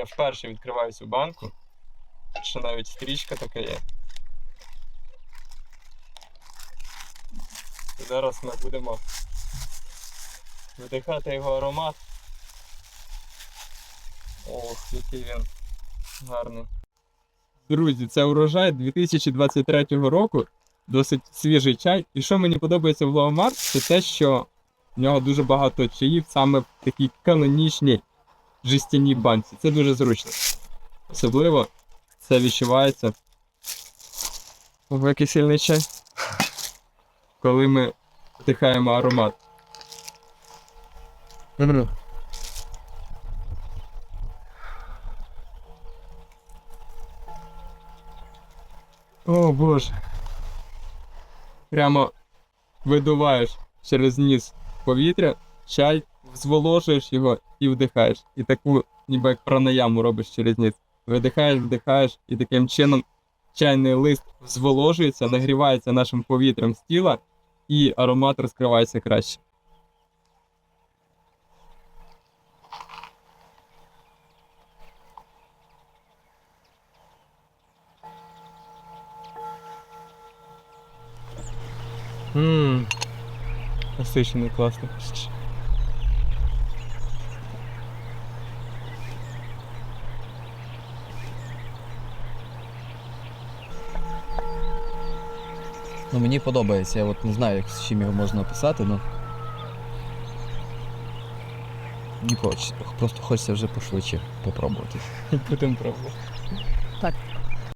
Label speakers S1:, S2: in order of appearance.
S1: Я вперше відкриваю цю банку. Що навіть стрічка така є. Зараз ми будемо вдихати його аромат. Ох, який він гарний. Друзі, це урожай 2023 року. Досить свіжий чай. І що мені подобається в Лоомар, це те, що в нього дуже багато чаїв саме в такій канонічній жестяній банці. Це дуже зручно. Особливо це відчувається. Ого, який сильний чай. Коли ми вдихаємо аромат. О боже. Прямо видуваєш через ніс повітря, чай, зволожуєш його і вдихаєш. І таку, ніби як пранаяму робиш через ніс. Видихаєш, вдихаєш, і таким чином чайний лист зволожується, нагрівається нашим повітрям з тіла, і аромат розкривається краще. Ммм. Насичений класний.
S2: Ну мені подобається, я от не знаю, як з чим його можна описати, ну. Не хочеться, просто хочеться вже пошвидше попробувати.
S1: Будемо пробувати.